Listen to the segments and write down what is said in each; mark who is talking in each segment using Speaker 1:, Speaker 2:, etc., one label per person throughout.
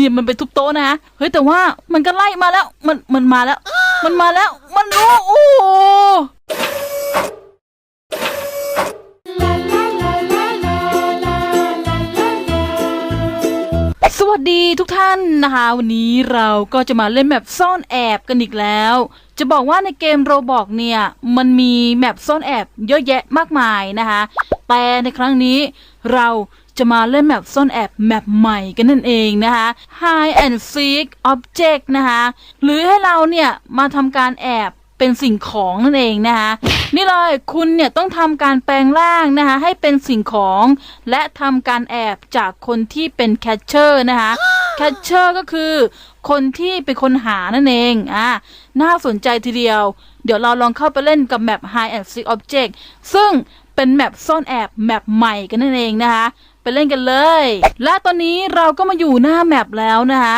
Speaker 1: นี่มันไปทุบโต๊ะนะ เฮ้ยแต่ว่ามันก็ไล่มาแล้ว มันมันมาแล้ว มันมาแล้ว มันรู้โอ้โหสวัสดีทุกท่านนะคะ วันนี้เราก็จะมาเล่นแมปซ่อนแอบกันอีกแล้ว จะบอกว่าในเกมโรบอกเนี่ย มันมีแมปซ่อนแอบเยอะแยะมากมายนะคะ แต่ในครั้งนี้เราจะมาเล่นแมปซ่อนแอบแมปใหม่กันนั่นเองนะคะ Hide and Seek Object นะคะหรือให้เราเนี่ยมาทำการแอบเป็นสิ่งของนั่นเองนะคะนี่เลยคุณเนี่ยต้องทำการแปลงร่างนะคะให้เป็นสิ่งของ และทำการแอบจากคนที่เป็นแคชเชอร์นะคะแคชเชอร์ก็คือ คนที่เป็นคนหานั่นเองอ่าน่าสนใจทีเดียว เดี๋ยวเราลองเข้าไปเล่นกับแมป Hide and Seek Object ซึ่งเป็นแมปซ่อนแอบแมปใหม่กันนั่นเองนะคะ ไปเล่นกันเลย และตอนนี้เราก็มาอยู่หน้าแมปแล้วนะคะ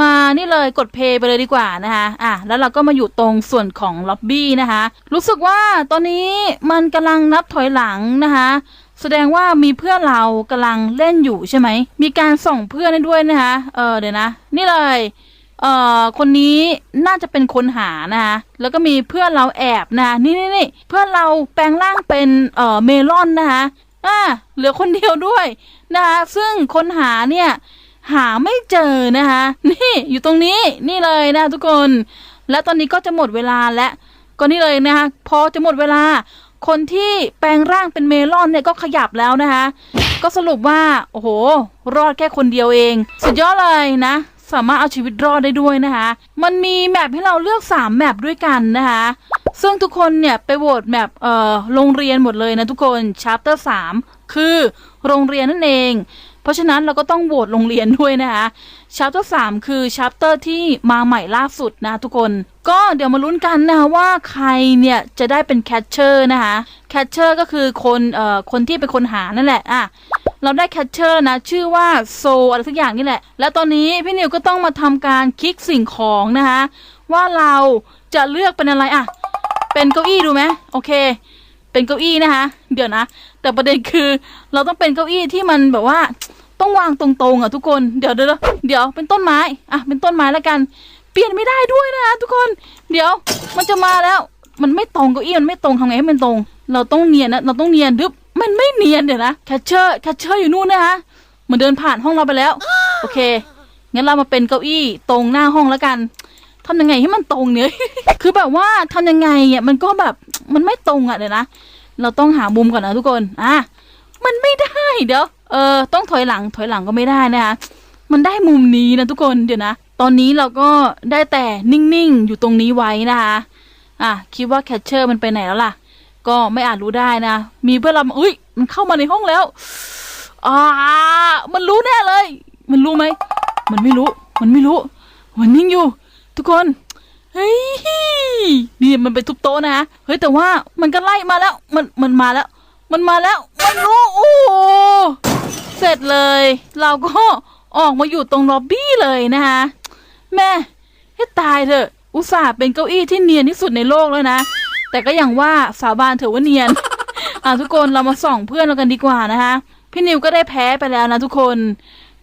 Speaker 1: มานี่เลยกดเพย์ไปเลยดีกว่านะคะอะแล้วเราก็มาอยู่ตรงส่วนของล็อบบี้นะคะ รู้สึกว่าตอนนี้มันกำลังนับถอยหลังนะคะแสดงว่ามีเพื่อนเรากำลังเล่นอยู่ใช่ไหม มีการส่งเพื่อนให้ด้วยนะคะ เออเดี๋ยวนะ นี่เลย เอ่อ คนนี้น่าจะเป็นคนหานะคะแล้วก็มีเพื่อนเราแอบนะคะนี่นี่นี่เพื่อนเราแปลงร่างเป็น เอ่อ เมลอนนะคะ อ่าเหลือคนเดียวด้วยนะคะซึ่งคนหาเนี่ยหาไม่เจอนะคะนี่อยู่ตรงนี้นี่เลยนะทุกคน และตอนนี้ก็จะหมดเวลาและก็นี่เลยนะคะพอจะหมดเวลา คนที่แปลงร่างเป็นเมลอนเนี่ยก็ขยับแล้วนะคะ ก็สรุปว่าโอ้โห รอดแค่คนเดียวเอง สุดยอดเลยนะ สามารถเอาชีวิตรอดได้ด้วยนะคะ มันมีแมปให้เราเลือก 3 แมปด้วยกันนะคะ ซึ่งทุกคนเนี่ยไปโหวตแมปเอ่อโรงเรียนหมดเลยนะทุกคน chapter 3คือโรงเรียนนั่นเอง เพราะฉะนั้นเราก็ต้องโหวตโรงเรียนด้วยนะคะ chapter 3คือ chapter ที่มาใหม่ล่าสุดนะทุกคน ก็เดี๋ยวมาลุ้นกันนะคะว่าใครเนี่ยจะได้เป็น catcher นะคะ catcher ก็คือคนเอ่อคนที่เป็นคนหานั่นแหละอะเราได้ catcher นะ ชื่อว่าโซอะไรสักอย่างนี่แหละ และตอนนี้พี่นิวก็ต้องมาทำการคลิกสิ่งของนะคะว่าเราจะเลือกเป็นอะไรอะ เป็นเก้าอี้ดูไหมโอเค เป็นเก้าอี้นะคะ เดี๋ยวนะ แต่ประเด็นคือเราต้องเป็นเก้าอี้ที่มันแบบว่า ต้องวางตรงๆอะทุกคนเดี๋ยวเดี๋ยวเดี๋ยวเป็นต้นไม้อะเป็นต้นไม้แล้วกัน เปลี่ยนไม่ได้ด้วยนะคะทุกคน เดี๋ยวมันจะมาแล้ว มันไม่ตรงเก้าอี้มันไม่ตรงทำไงให้มันตรง เราต้องเนียนนะเราต้องเนียนดึบมันไม่เนียนเดี๋ยวนะแคชเชอร์แคชเชอร์อยู่นู่นนะคะมันเดินผ่านห้องเราไปแล้ว โอเคงั้นเรามาเป็นเก้าอี้ตรงหน้าห้องแล้วกัน ทำยังไงให้มันตรงเนี่ย คือแบบว่าทำยังไงอะมันก็แบบมันไม่ตรงอะเดี๋ยวนะ เราต้องหามุมก่อนนะทุกคน อะ มันไม่ได้เดี๋ยว เออ ต้องถอยหลัง ถอยหลังก็ไม่ได้นะคะมันได้มุมนี้นะทุกคน เดี๋ยวนะ ตอนนี้เราก็ได้แต่นิ่งๆ อยู่ตรงนี้ไว้นะคะ อะ คิดว่าแคชเชอร์มันไปไหนแล้วล่ะ ก็ไม่อาจรู้ได้นะ มีเพื่อนเรามาอุ้ย มันเข้ามาในห้องแล้ว อ่า มันรู้แน่เลย มันรู้ไหม มันไม่รู้ มันไม่รู้ มันนิ่งอยู่ ทุกคน เฮ้ยนี่มันไปทุบโต๊ะนะเฮ้ยแต่ว่ามันก็ไล่มาแล้ว มันมันมาแล้ว มันมาแล้ว มันรู้โอ้เสร็จเลย เราก็ออกมาอยู่ตรงล็อบบี้เลยนะคะแม่ให้ตายเถอะ อุตส่าห์เป็นเก้าอี้ที่เนียนที่สุดในโลกแล้วนะ แต่ก็อย่างว่าสาบานเถอะว่าเนียน อะทุกคนเรามาส่องเพื่อนเรากันดีกว่านะคะพี่นิวก็ได้แพ้ไปแล้วนะทุกคน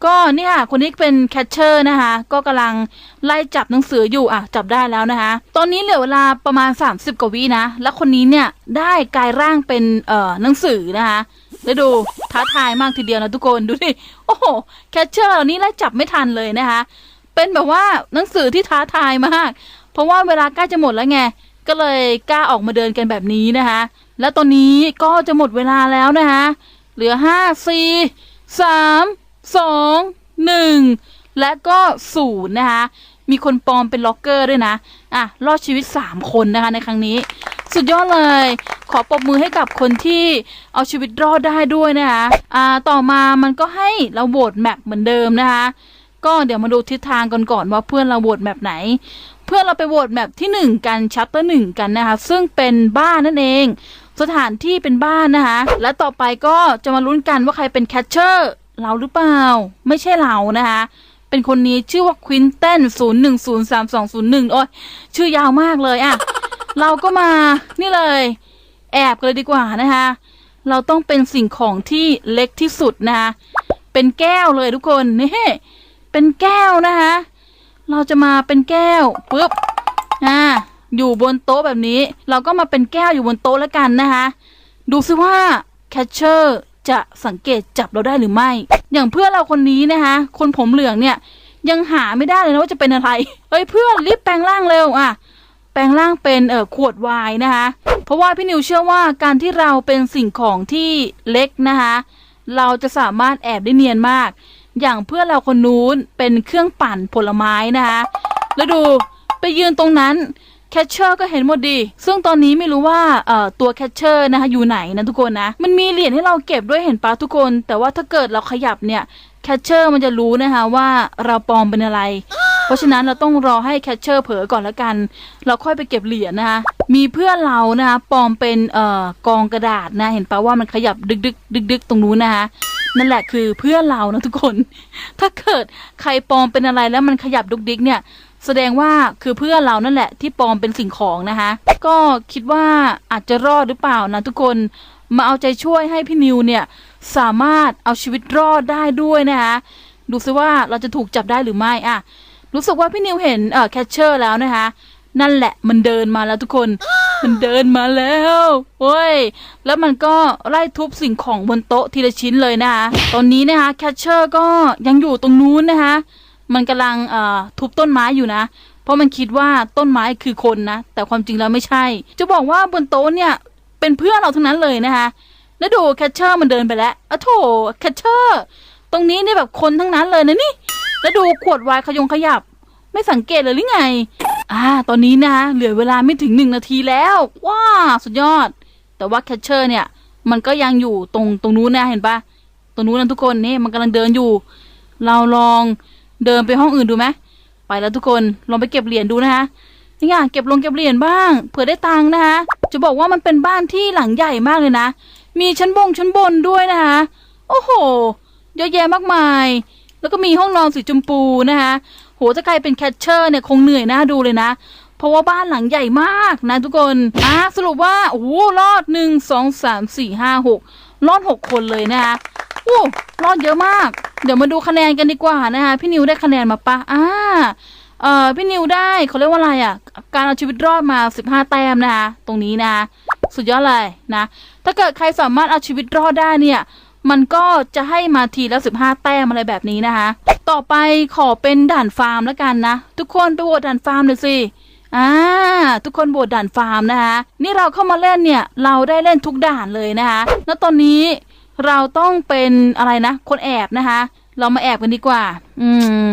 Speaker 1: ก็เนี่ยคนนี้เป็นแคชเชอร์นะคะ ก็กำลังไล่จับหนังสืออยู่อะจับได้แล้วนะคะ ตอนนี้เหลือเวลาประมาณ 30 กว่าวินะ แล้วคนนี้เนี่ยได้กลายร่างเป็นเอ่อหนังสือนะคะแล้วดูท้าทายมากทีเดียวนะทุกคนดูดิโอ้โหแคชเชอร์เหล่านี้ไล่จับไม่ทันเลยนะคะ เป็นแบบว่าหนังสือที่ท้าทายมาก เพราะว่าเวลาใกล้จะหมดแล้วไงก็เลยกล้าออกมาเดินกันแบบนี้นะคะ แล้วตอนนี้ก็จะหมดเวลาแล้วนะคะเหลือห้าสี่สาม สองหนึ่งและก็ศูนย์นะคะมีคนปลอมเป็นล็อกเกอร์ด้วยนะ อะ รอดชีวิตสามคนนะคะในครั้งนี้ สุดยอดเลย ขอปรบมือให้กับคนที่เอาชีวิตรอดได้ด้วยนะคะ อ่า ต่อมามันก็ให้เราโหวตแมปเหมือนเดิมนะคะ ก็เดี๋ยวมาดูทิศทางกันก่อนว่าเพื่อนเราโหวตแมปไหน เพื่อนเราไปโหวตแมปที่หนึ่งกันชัปเตอร์หนึ่งกันนะคะ ซึ่งเป็นบ้านนั่นเอง สถานที่เป็นบ้านนะคะ และต่อไปก็จะมาลุ้นกันว่าใครเป็นแคชเชอร์ เราหรือเปล่า ไม่ใช่เรานะคะ เป็นคนนี้ชื่อว่าควินเต้นศูนย์หนึ่งศูนย์สามสองศูนย์หนึ่งโอ้ยชื่อยาวมากเลยอะเราก็มานี่เลย แอบกันเลยดีกว่านะคะ เราต้องเป็นสิ่งของที่เล็กที่สุดนะคะเป็นแก้วเลยทุกคนนี่เเป็นแก้วนะคะ เราจะมาเป็นแก้วปุ๊บอ่าอยู่บนโต๊ะแบบนี้ เราก็มาเป็นแก้วอยู่บนโต๊ะแล้วกันนะคะ ดูซิว่าแคชเชอร์ จะสังเกตจับเราได้หรือไม่ อย่างเพื่อนเราคนนี้นะคะคนผมเหลืองเนี่ยยังหาไม่ได้เลยนะว่าจะเป็นอะไรเฮ้ยเพื่อนรีบแปลงร่างเร็วอะแปลงร่างเป็นเอ่อขวดไวน์นะคะเพราะว่าพี่นิวเชื่อว่าการที่เราเป็นสิ่งของที่เล็กนะคะเราจะสามารถแอบได้เนียนมาก อย่างเพื่อนเราคนนู้นเป็นเครื่องปั่นผลไม้นะคะแล้วดูไปยืนตรงนั้น คชเชอร์ก็เห็นหมดดี ซึ่งตอนนี้ไม่รู้ว่าตัวแคชเชอร์นะคะอยู่ไหนนะทุกคนนะ มันมีเหรียญให้เราเก็บด้วยเห็นปะทุกคน แต่ว่าถ้าเกิดเราขยับเนี่ยแคชเชอร์มันจะรู้นะคะว่าเราปลอมเป็นอะไร เพราะฉะนั้นเราต้องรอให้แคชเชอร์เผลอก่อนแล้วกัน เราค่อยไปเก็บเหรียญนะคะมีเพื่อนเรานะคะปลอมเป็นเอ่อกองกระดาษนะ เห็นปะว่ามันขยับดึกดึกดึกดึกตรงนู้นนะคะนั่นแหละคือเพื่อนเรานะทุกคน ถ้าเกิดใครปลอมเป็นอะไรแล้วมันขยับดุกดิกเนี่ย แสดงว่าคือเพื่อนเรานั่นแหละที่ปลอมเป็นสิ่งของนะคะ ก็คิดว่าอาจจะรอดหรือเปล่านะทุกคนมาเอาใจช่วยให้พี่นิวเนี่ยสามารถเอาชีวิตรอดได้ด้วยนะคะดูซิว่าเราจะถูกจับได้หรือไม่อะรู้สึกว่าพี่นิวเห็นเอ่อแคชเชอร์แล้วนะคะนั่นแหละมันเดินมาแล้วทุกคน มันเดินมาแล้วโอ้ย แล้วมันก็ไล่ทุบสิ่งของบนโต๊ะทีละชิ้นเลยนะคะ ตอนนี้นะคะแคชเชอร์ก็ยังอยู่ตรงนู้นนะคะ มันกำลังเอ่อทุบต้นไม้อยู่นะ เพราะมันคิดว่าต้นไม้คือคนนะ แต่ความจริงแล้วไม่ใช่ จะบอกว่าบนโต๊ะเนี่ยเป็นเพื่อนเราทั้งนั้นเลยนะคะ แล้วดูแคชเชอร์มันเดินไปแล้วอะโถแคชเชอร์ ตรงนี้เนี่ยแบบคนทั้งนั้นเลยนะนี่ แล้วดูขวดวน์ขยงขยับ ไม่สังเกตเลยหรือไง อ่า ตอนนี้นะเหลือเวลาไม่ถึงหนึ่งนาทีแล้ว ว้า สุดยอด แต่ว่าแคชเชอร์เนี่ย มันก็ยังอยู่ตรงตรงนู้นนะเห็นปะตรงนู้นนะทุกคนนี่มันกำลังเดินอยู่ เราลอง เดินไปห้องอื่นดูไหมไปแล้วทุกคนลองไปเก็บเหรียญดูนะคะนี่ไงเก็บลงเก็บเหรียญบ้างเผื่อได้ตังค์นะคะจะบอกว่ามันเป็นบ้านที่หลังใหญ่มากเลยนะ มีชั้นบงชั้นบนด้วยนะคะโอ้โหเยอะแยะมากมาย แล้วก็มีห้องนอนสีชมพูนะคะโหถ้าใครเป็นแคชเชอร์เนี่ยคงเหนื่อยน้าดูเลยนะเพราะว่าบ้านหลังใหญ่มากนะทุกคนอะสรุปว่าโอ้โหรอดหนึ่งสองสามสี่ห้าหกรอดหกคนเลยนะคะโอ้รอดเยอะมาก เดี๋ยวมาดูคะแนนกันดีกว่านะคะ พี่นิวได้คะแนนมาปะอ่าเอ่อพี่นิวได้เขาเรียกว่าอะไรอะ การเอาชีวิตรอดมาสิบห้าแต้มนะคะ ตรงนี้นะ สุดยอดเลยนะ ถ้าเกิดใครสามารถเอาชีวิตรอดได้เนี่ย มันก็จะให้มาทีละสิบห้าแต้มอะไรแบบนี้นะคะ ต่อไปขอเป็นด่านฟาร์มแล้วกันนะ ทุกคนไปโหวตด่านฟาร์มเลยสิอ่าทุกคนโหวตด่านฟาร์มนะคะ นี่เราเข้ามาเล่นเนี่ย เราได้เล่นทุกด่านเลยนะคะแล้วตอนนี้ เราต้องเป็นอะไรนะ คนแอบนะคะ เรามาแอบกันดีกว่า อืม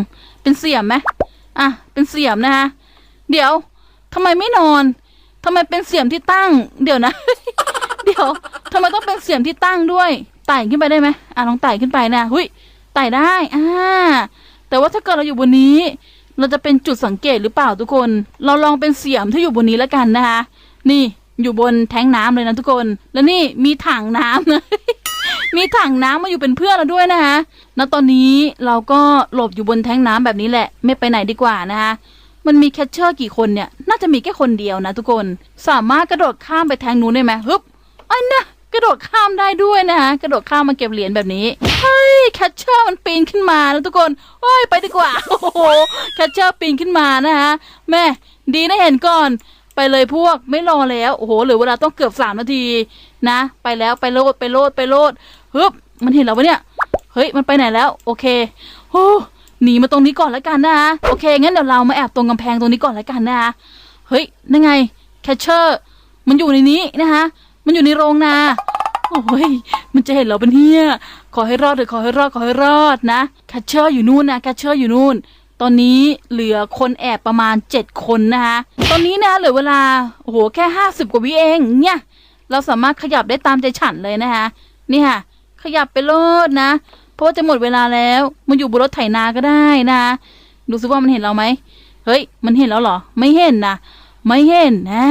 Speaker 1: เป็นเสียมไหมอะ เป็นเสียมนะคะ เดี๋ยวทำไมไม่นอนทำไมเป็นเสียมที่ตั้ง เดี๋ยวนะ เดี๋ยวทำไมต้องเป็นเสียมที่ตั้งด้วย ไต่ขึ้นไปได้ไหมอะลองไต่ขึ้นไปนะหุยไต่ได้ อ่า แต่ว่าถ้าเกิดเราอยู่บนนี้ เราจะเป็นจุดสังเกตหรือเปล่าทุกคน เราลองเป็นเสียมที่อยู่บนนี้แล้วกันนะคะ นี่อยู่บนแท้งน้ำเลยนะทุกคน แล้วนี่มีถังน้ำนะ มีถังน้ำมาอยู่เป็นเพื่อนเราด้วยนะคะณตอนนี้เราก็หลบอยู่บนแท้งน้ำแบบนี้แหละ ไม่ไปไหนดีกว่านะคะ มันมีแคชเชอร์กี่คนเนี่ย น่าจะมีแค่คนเดียวนะทุกคน สามารถกระโดดข้ามไปแทงนู้นได้ไหมฮึบอันนะกระโดดข้ามได้ด้วยนะคะกระโดดข้ามมาเก็บเหรียญแบบนี้ เฮ้ยแคชเชอร์มันปีนขึ้นมาแล้วทุกคนเฮ้ยไปดีกว่า โอ้โหแคชเชอร์ปีนขึ้นมานะคะแม่ดีนะเห็นก่อน ไปเลยพวกไม่รอแล้ว โอ้โหเหลือเวลาต้องเกือบสามนาทีนะ ไปแล้วไปโลดไปโลดไปโลด ฮึบมันเห็นแล้ววะเนี่ย เฮ้ย มันไปไหนแล้ว โอเคโอ้หนีมาตรงนี้ก่อนแล้วกันนะคะโอเค งั้นเดี๋ยวเรามาแอบตรงกำแพงตรงนี้ก่อนแล้วกันนะคะเฮ้ยนั่นไง แคชเชอร์ มันอยู่ในนี้นะคะมันอยู่ในโรงนา โอ้ย มันจะเห็นเราเป็นเฮียขอให้รอดเถอะขอให้รอด ขอให้รอดนะ แคชเชอร์อยู่นู่นนะ แคชเชอร์อยู่นู่น ตอนนี้เหลือคนแอบประมาณเจ็ดคนนะคะ ตอนนี้นะเหลือเวลา โอ้โห แค่ห้าสิบกว่าวิเอง เนี่ย เราสามารถขยับได้ตามใจฉันเลยนะคะ นี่ค่ะ ขยับไปโลดนะ เพราะว่าจะหมดเวลาแล้ว มันอยู่บนรถไถนาก็ได้นะ ดูซิว่ามันเห็นเราไหม เฮ้ย มันเห็นแล้วเหรอ ไม่เห็นนะ ไม่เห็นนะ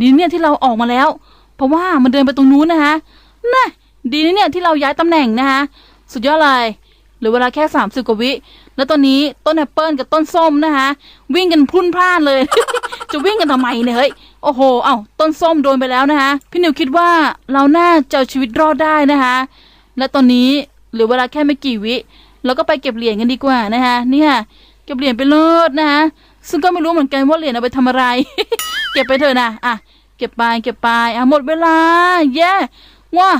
Speaker 1: ดีเนี่ยที่เราออกมาแล้ว เพราะว่ามันเดินไปตรงนู้นนะคะน่ะดีนะเนี่ยที่เราย้ายตำแหน่งนะคะสุดยอดเลยหลือเวลาแค่สามสิบกว่าวิ แล้วตอนนี้ต้นแอปเปิลกับต้นส้มนะคะวิ่งกันพุ่นพล่านเลย จะวิ่งกันทำไมเนี่ยเฮ้ย โอ้โห เอ้าต้นส้มโดนไปแล้วนะคะ พี่นิวคิดว่าเราน่าจะชีวิตรอดได้นะคะ และตอนนี้เหลือเวลาแค่ไม่กี่วิเราก็ไปเก็บเหรียญกันดีกว่านะคะเนี่ยเก็บเหรียญไปเลิศนะคะซึ่งก็ไม่รู้เหมือนกันว่าเหรียญเอาไปทำอะไร เก็บไปเถอะนะอะเก็บไปเก็บไปอะหมดเวลาแย่ว้า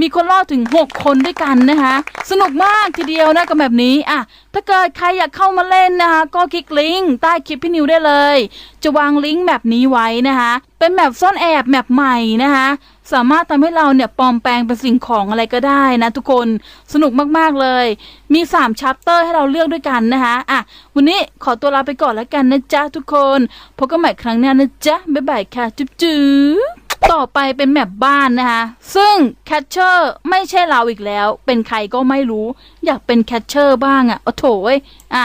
Speaker 1: มีคนรอดถึง 6 คนด้วยกันนะคะ สนุกมากทีเดียวนะกับแบบนี้อะถ้าเกิดใครอยากเข้ามาเล่นนะคะ ก็คลิกลิงก์ใต้คลิปพี่นิวได้เลย จะวางลิงก์แบบนี้ไว้นะคะ เป็นแบบซ่อนแอบแบบใหม่นะคะสามารถทำให้เราเนี่ยปลอมแปลงเป็นสิ่งของอะไรก็ได้นะทุกคนสนุกมากๆเลย มี 3 ชัปเตอร์ให้เราเลือกด้วยกันนะคะอะวันนี้ขอตัวลาไปก่อนแล้วกันนะจ๊ะทุกคนพบกันใหม่ครั้งหน้านะจ๊ะบ๊ายบายค่ะจุ๊บจุ๊บ ต่อไปเป็นแมปบ้านนะคะ ซึ่งแคชเชอร์ไม่ใช่เราอีกแล้ว เป็นใครก็ไม่รู้ อยากเป็นแคชเชอร์บ้างอะ่ะโอ้โถเอ้ยอะ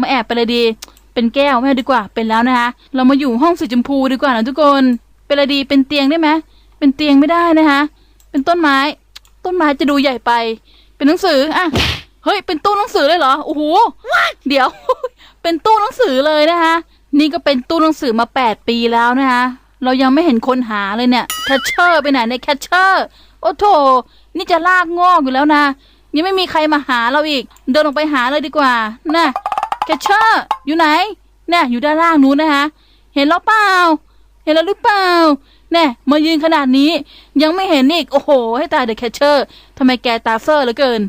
Speaker 1: มาแอบไปเลยดี เป็นแก้วไม่ดีกว่า เป็นแล้วนะคะ เรามาอยู่ห้องสีชมพูดีกว่านะทุกคน เป็นอะไรดี เป็นเตียงได้ไหม เป็นเตียงไม่ได้นะคะ เป็นต้นไม้ ต้นไม้จะดูใหญ่ไป เป็นหนังสือ อะ เฮ้ย เป็นตู้หนังสือเลยเหรอ โอ้โห เดี๋ยว เป็นตู้หนังสือเลยนะคะ นี่ก็เป็นตู้หนังสือมาแปดปีแล้วนะคะ เรายังไม่เห็นคนหาเลยเนี่ยแคชเชอร์ไปไหนในแคชเชอร์โอ้โถนี่จะลากงอกอยู่แล้วนะ ยังไม่มีใครมาหาเราอีก เดินออกไปหาเลยดีกว่าน่ะแคชเชอร์อยู่ไหนเนี่ยอยู่ด้านล่างนู้นนะคะ เห็นแล้วเปล่า เห็นแล้วหรือเปล่าแน่มายืนขนาดนี้ ยังไม่เห็นอีก โอ้โห ให้ตายเดอะแคชเชอร์ทำไมแกตาเซอร์เหลือเกิน